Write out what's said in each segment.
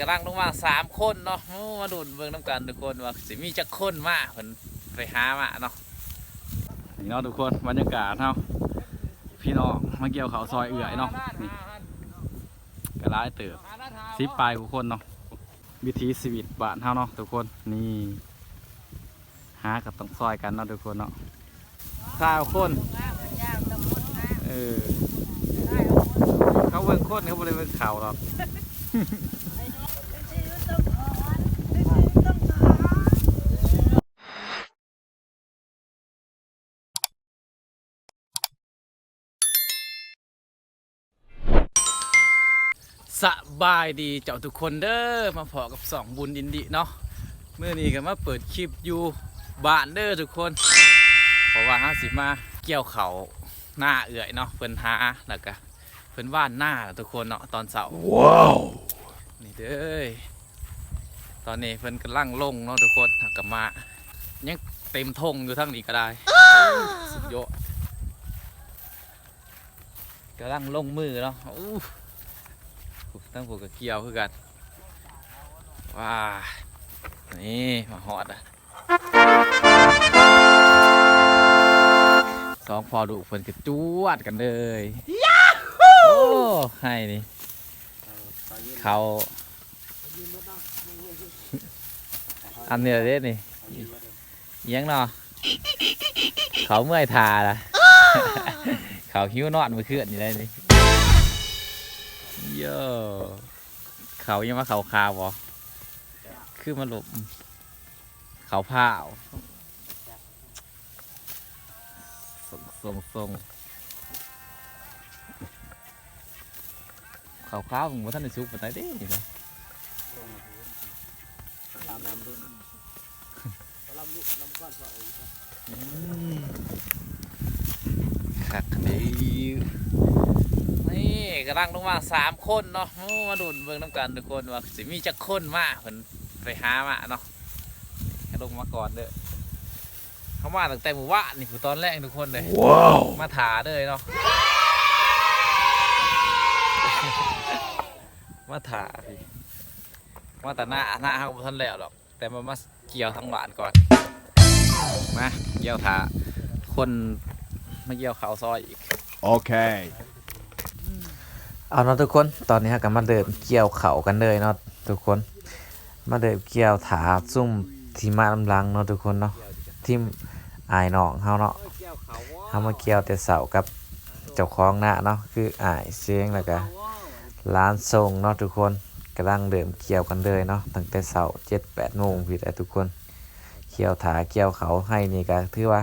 กำลังลงมาสามคนเนาะมาดูเบิ่งน้ำกันทุกคนว่าสิมีจักคนมาเพิ่นไปหามาเนาะนี่เนาะทุกคนบรรยากาศเนาะพี่น้องมาเกี่ยวเขาซอยเอื่อยเนาะนี่กร้ายเติบสิปลายทุกคนเนาะวิถีชีวิตบ้านเฮาเนาะทุกคนนี่หากับต้องซอยกันเนาะทุกคนเนาะข้าวคนเออเขาเบิ่งคนเขาบ่ได้เบิ่งข่าวหรอก บายดีเจ้าทุกคนเด้อมาพอกับสองบุญอินดีเนาะเมื่อนี้ก็มาเปิดคลิปอยู่บ้านเด้อทุกคนเพราะว่าห้าสิมาเกี่ยวเขาวหน้าเอื่อยเนาะเพิ่นหาแล้วก็เพิ่นว่านหน้าล่ะทุกคนเนาะตอนเสาร์ว้าวนี่เด้อตอนนี้เพิ่นกำลังลงเนาะทุกคนหักกลับมายังเต็มทงอยู่ทั้งนี้ก็ได้สุดยอดกำลังลงมือเนาะ อู้ตั้งผูกกับเกียวคือกันว้านี่มาหอดอะสองพอดูเพิ่นกระจวดกันเลยโอ้ให้นี่เขาอันนี้ยเด้นี่เอียังเนาะเขาเมื่อยทาละเขาหิวนอนเมื่อนอยู่เลยนี่ โย่เขายังมาเขาคาวบอคือมาหลบเขาพร้าวส่งส่งส่งเขาข้าวผมว่าท่านได้ซุกมาได้เด้นี่นะคักดี นี่กำลังลงมาสามคนเนาะโอ้มาดูดเบิ่งน้ำกันทุกคนว่าสิมีจักคนมาเพิ่นไปหามาเนาะให้ลงมาก่อนเด้อเขามาตั้งแต่หมู่บ้านนี่ผู้ตอนแรกทุกคนเลยว้าวมาถาเลยเนาะมาถาพี่มาแต่หน้าหน้าเขาบ่ทันแล้วหรอกแต่มามาเกี่ยวทั้งหวานก่อนมาเกี่ยวถาคนมาเกี่ยวเขาวซอยอีก Okay. เเอาเนาะทุกคน ตอนนี้ก็มาเดินเกี่ยวเขากันเลยเนาะทุกคน มาเดินเกี่ยวถาซุ่มทีมาลำลังเนาะทุกคนเนาะทีมอายน้องเฮาเนาะเฮามาเกี่ยวแต่เสากับเจ้าของหน้าเนาะคืออายเสียงแล้วก็ร้านส่งเนาะทุกคนกำลังเดินเกี่ยวกันเลยเนาะตั้งแต่เสาเจ็ดแปดโมงพี่แต่ทุกคนเกี่ยวถาเกี่ยวเขาให้นี่ก็ถือว่า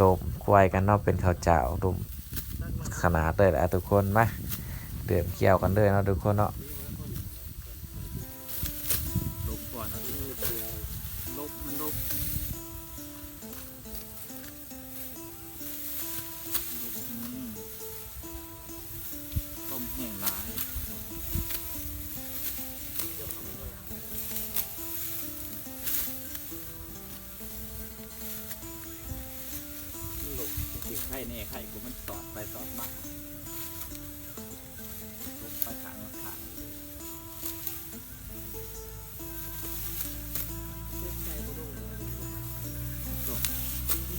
ลมควายกันเนาะเป็นข้าวเจ้าลมขนาดเลยแหละทุกคนมา เดือมเกี่ยวกันเลยเนาะทุกคนเนาะลบก่อนนะลบมันลบต้มแห้งร้ายลบติดไข่แน่ไข่กูมันสอดไปสอดมา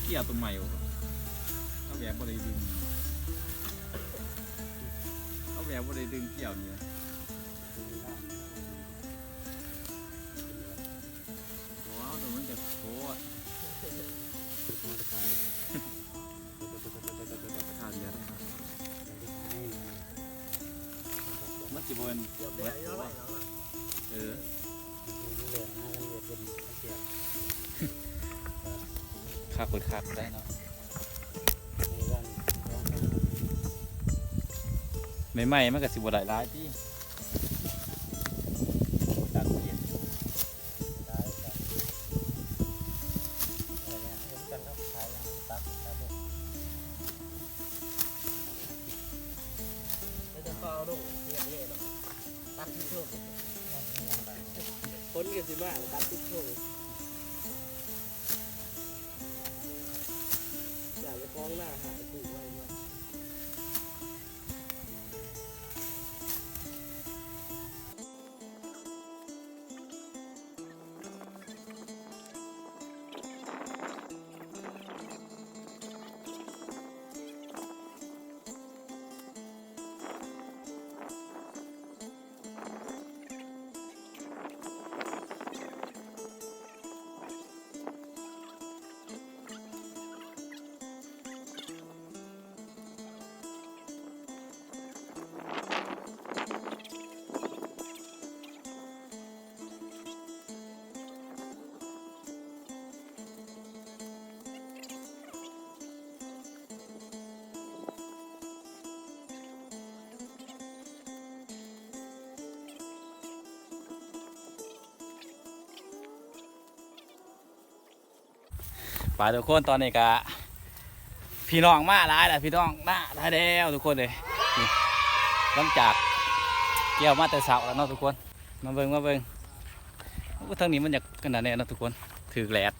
เกี่ยวตัวใหม่อยู่เอาแหวนบริดึงเอาแหวนบริดึงเกี่ยวเนี่ยว้าวแต่มันจะโคตรขาดเยอะมันจะบนเบิดตัวเออ คักเปิดคักได้เนาะใหม่ๆมันก็สิบวได้ร้ายที่ ไปทุกคนตอนนี้ก็พี่น้องมาหลายแล้วพี่น้องหน้าหลายแล้วทุกคนเลยหลังจากเกี่ยวมาแต่เช้าแล้วเนาะทุกคน มาเบิ่งมาเบิ่งโอ้ทางนี้มันอยากขนาดนี้นะทุกคนถือแหลด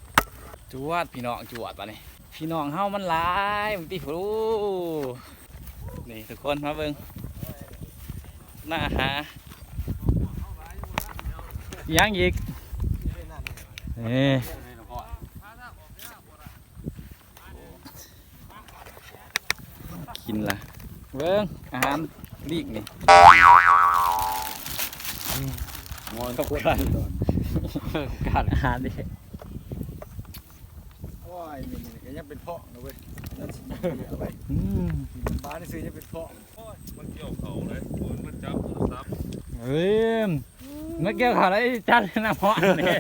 จวดพี่น้องจวดปะนี่พี่น้องเฮามันหลายมันตีฟูนี่ทุกคนมาเบิ่งหน้าหายังอีกนี่ กินละเบิ้งอาหารลีกนี่งอนกับกันการอาหารดิโอ้ยนี่ก็ยังเป็นพ่อนะเว้ยนั่นสิเอาไปอืมบ้านนี่ซื้อยังเป็นพ่อมันเกี่ยวเขาเลยคนมันจับโทรศัพท์เฮ้ยเมื่อกี้ข่าวอะไรจัดน้ำหอนเนี่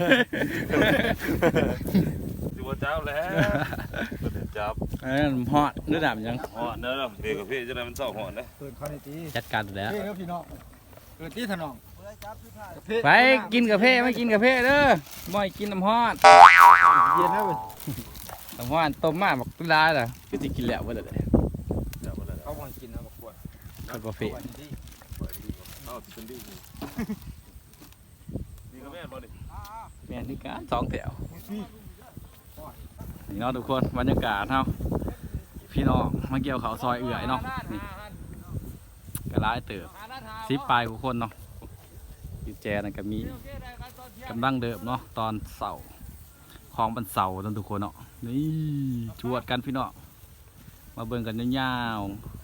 ยสิว่าจับแล้วก็ได้จับเออหอดหรือดำยังหอนเด้อเด็กกับพี่จะได้มันเศร้าหอนนะเปิดคอนตีจัดการอยู่แล้วเฮ้ยครับพี่น้องเปิดตีถนองไปกินกาแฟไม่กินกาแฟเด้อบ่อยกินน้ำฮอดเย็นนะเว้ยน้ำฮอดต้มมาบอกตุลาเหรอคือสิกินแล้วบ่ได้เลยจับมาแล้วเขาวางกินนะบอกปวดกาแฟเอาที่เป็นดีนี่ก็แม่นบ่ดิแม่นที่การสองแถว นี่เนาะทุกคนบรรยากาศเนาะพี่น้องมาเกี่ยวเขาซอยเอื่อยเนาะนี่กระไรเติบซิปลายทุกคนเนาะอยู่แจนั่นก็มีกำลังเดิมเนาะตอนเสาร์ของบันเสาร์นั่นทุกคนเนาะนี่จวดกันพี่น้องมาเบิ่งกันยาวๆ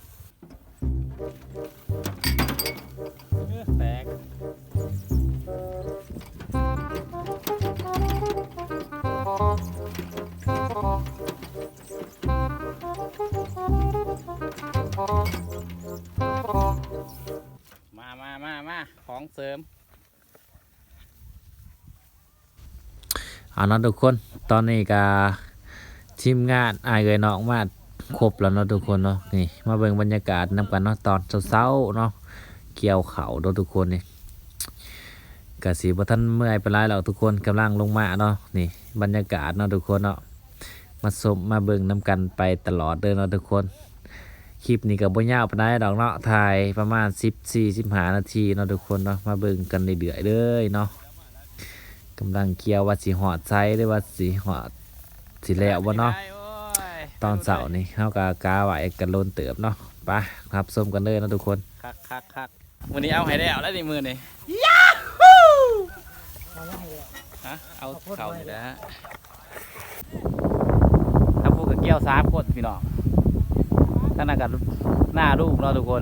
เอาเนาะทุกคนตอนนี้ก็ทีมงานอายเอ่ยน้องมาครบแล้วเนาะทุกคนเนาะนี่มาเบิ่งบรรยากาศนำกันเนาะตอนเช้าๆเนาะเกี่ยวเขาเนาะทุกคนนี่กะสีบ่ทันเมื่อยไปหลายแล้วทุกคนกำลังลงมาเนาะนี่บรรยากาศเนาะทุกคนเนาะมาสมมาเบิ่งนํกันไปตลอดเด้อเนาะทุกคนคลิปนี้ก็บ่ยาวปานใดดอกเนาะถ่ายประมาณ 14 15นาทีเนาะทุกคนเนาะมาเบิ่งกันเรื่อยๆเลยเนาะ กำลังเกี่ยวว่าสิหอดไซหรือว่าสิหอดสิแล้วบ่เนาะตอนเสาร์นี่เฮาก็กาไว้กันโลนเติบเนาะไปครับส้มกันเลยเนาะทุกคนคักคักคักวันนี้เอาให้ได้เอาแล้วในมือนี่ฮะเอาเข่าเลยนะฮะถ้าพวกกับเกี่ยวสามคนพี่น้องท่านนักันหน้าลูกเนาะทุกคน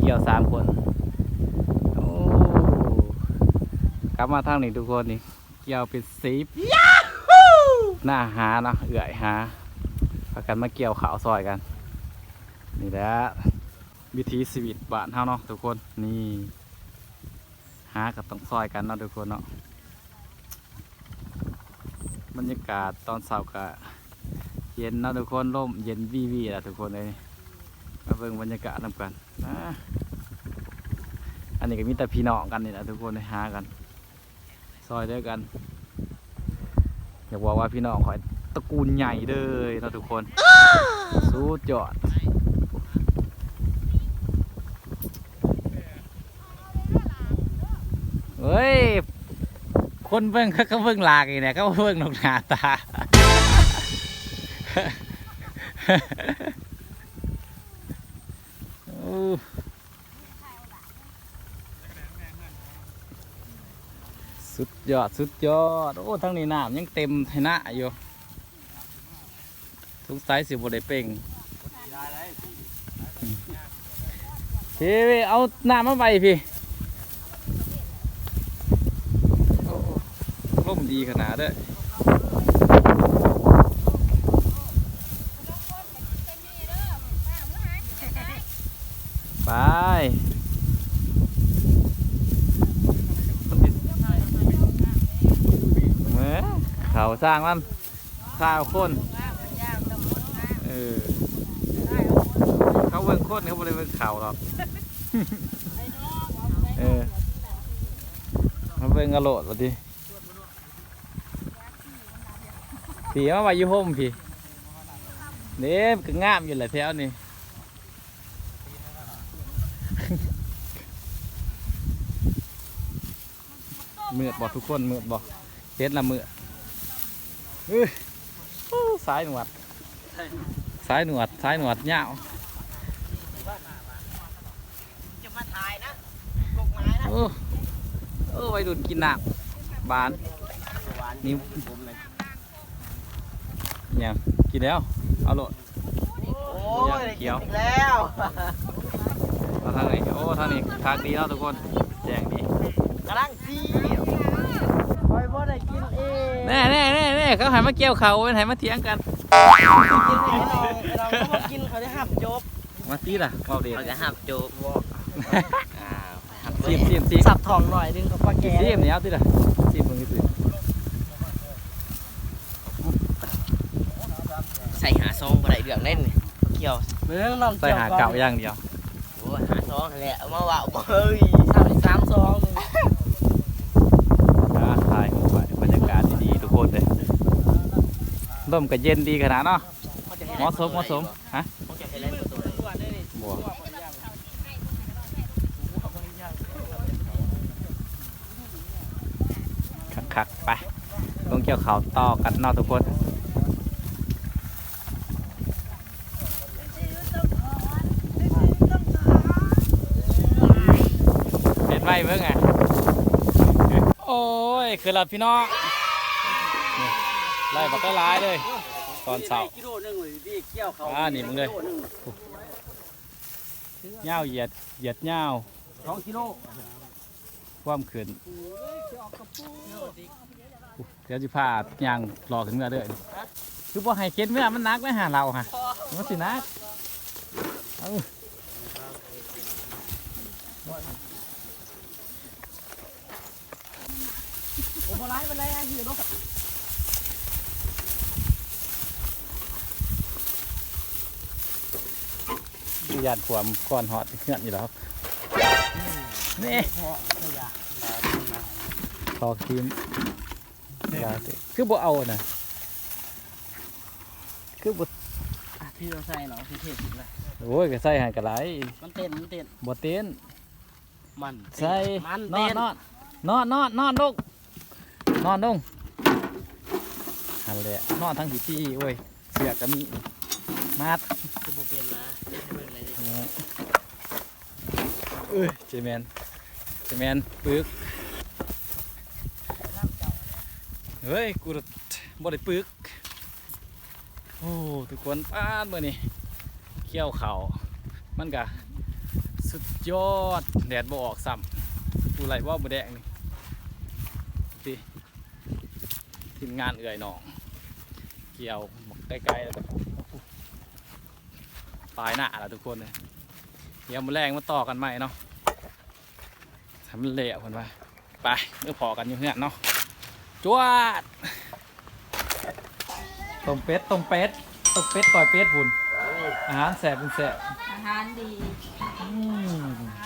เกี่ยวสามคนโอ้กลับมาทางนี้ทุกคนนี่ เกี่ยวเป็นสีหน้าหาเนาะเอื่อยหาพากันมาเกี่ยวขาวซอยกัน นี่แหละวิถีชีวิตบ้านเฮาเนาะทุกคนนี่หากับต้องซอยกันเนาะทุกคนเนาะบรรยากาศตอนเช้าก็เย็นเนาะทุกคนร่มเย็นวีวีแหละทุกคนเลยมาเบิ่งบรรยากาศนำกันนะอันนี้ก็มีแต่พี่น้องกันนี่แหละทุกคนเลยหากัน ซอยด้วยกัน อยากบอกว่าพี่น้องขอยตระกูลใหญ่เลยเนาะทุกคนสุดยอดเฮ้ย คนเบิ่งเขาก็เบิ่งหลากอีกเนี่ยเขาเบิ่งนกหนาตา โอ้ สุดยอดสุดยอด โอ้ทั้งนี้น้ำยังเต็มไทน้าอยู่ทุกไซส์สิบได้เป่งพี่เอาน้ำมาไปพี่ร่มดีขนาดเด้อไปเมื่อ เขาสร้างมันข้าวคนเออเขาเบิ่งคนเขาไม่ได้เบิ่งเขาหรอกเออมาเบิ่งกระโหลดวะดิพี่มาไว้อยู่ห่มพี่เด้มนก็งามอยู่แหละแถวนี้มืดบอกทุกคนเมืดบอกเฮ็ดละมืดเฮ้ยโอ้ สายหนวด สายหนวด สายหนวดยาวจะมาถ่ายนะกกไม้นะโอ้เออไปดุนกินน้ำบานนี่ยังกินแล้ว เอาโลดโอ้ยได้เขีกินยวอีกแล้วเอาทางนี้โอ้ทางนี้ทางดีเนาะทุกคน แจ้งดีกำลังซีคอย บ่ได้กินเองแน่แน่แน่แน่เขาหันมาเกี่ยวเขาเป็นหันมาเถียงกันกินเองเราเราก็มากินเขาได้หับจบมาตีล่ะเบาเดียวเขาจะหับจบอ้าวหับซีมซีมซีมสับทองหน่อยนึงกับปลาแกซีมเนี่ยเอาตีล่ะซีมมึงคือใส่หาซองบ่ได้เรื่องเล่นนี่เกี่ยวเรื่องน้องใส่หาเก่าอย่างเดียวโอ้ยหาซองนั่นแหละเอามาว่าบ่เฮ้ยสามสามซอง อ่าถ่ายเข้าไปบรรยากาศดีๆทุกคนเลย ลมก็เย็นดีขนาดเนาะเหมาะสมเหมาะสมฮะขาจะให้เล่นประตูเลยบัวคักๆไปลงเกี่ยวเขาต่อกันนาะทุกคนเห็นไหมเมื่อไงโอ้ยคือหลับพี่น้อง ไล่บักก็ร้ายเลย ตอนเสาร์กิโลนึงเลยที่เกี่ยวเขาอ่านี่มึงเลยเงาวเหยียดเหยียดเงาวสองกิโลความขืนเดี๋ยวจะพาย่างรอขึ้นเมื่อเด้อคือพอให้เค็ดเมื่อมันนักไม่หาเราฮะมันสินักเอาโอ้โหร้ายเป็นไรอะหิวรถ หยาดความก้อนหอดเงื่อนอยู่แล้วครับนี่ทอกทีมยาติคือบ่เอาน่ะคือบ่ที่เราใส่เนาะที่เทศเลยโอ้ยก็ใส่ใหายกระไรมันเต้นมันเต้นบ่เต้นมันใส่มันนอเต้นนนอนนอนนอนนอนลงนอนลงหันแหละนอนทั้งผีที่โอ้ยเสือกก็มี มาดคือโบเป็นนะเต้นให้เบิ่งเลยดิเอ้ยเจแมนเจแมนปึกเฮ้ยกูบ่ได้ปึกโอ้ทุกคนป้านเมื่อนี้เขี้ยวเขามันกะสุดยอดแดดบ่ออกซ้ำกูไหลว่าบ่แดงนี่สิทีมงานเอื่อยหนอง เกี่ยวหมกใกล้ๆแล้วก็ ปลายหน้าแล้วทุกคนเลยเดี๋ยวมาแรงมาต่อกันใหม่เนาะทำมันเละคนไปไปเมื่อพอกันอยู่เนี่ยเนาะจวดต้มเป็ดต้มเป็ดต้มเป็ดก่อยเป็ดพุ่นอาหารแสบเป็นแสบอาหารดี อืมโอ้พี่ได้ตัวนี้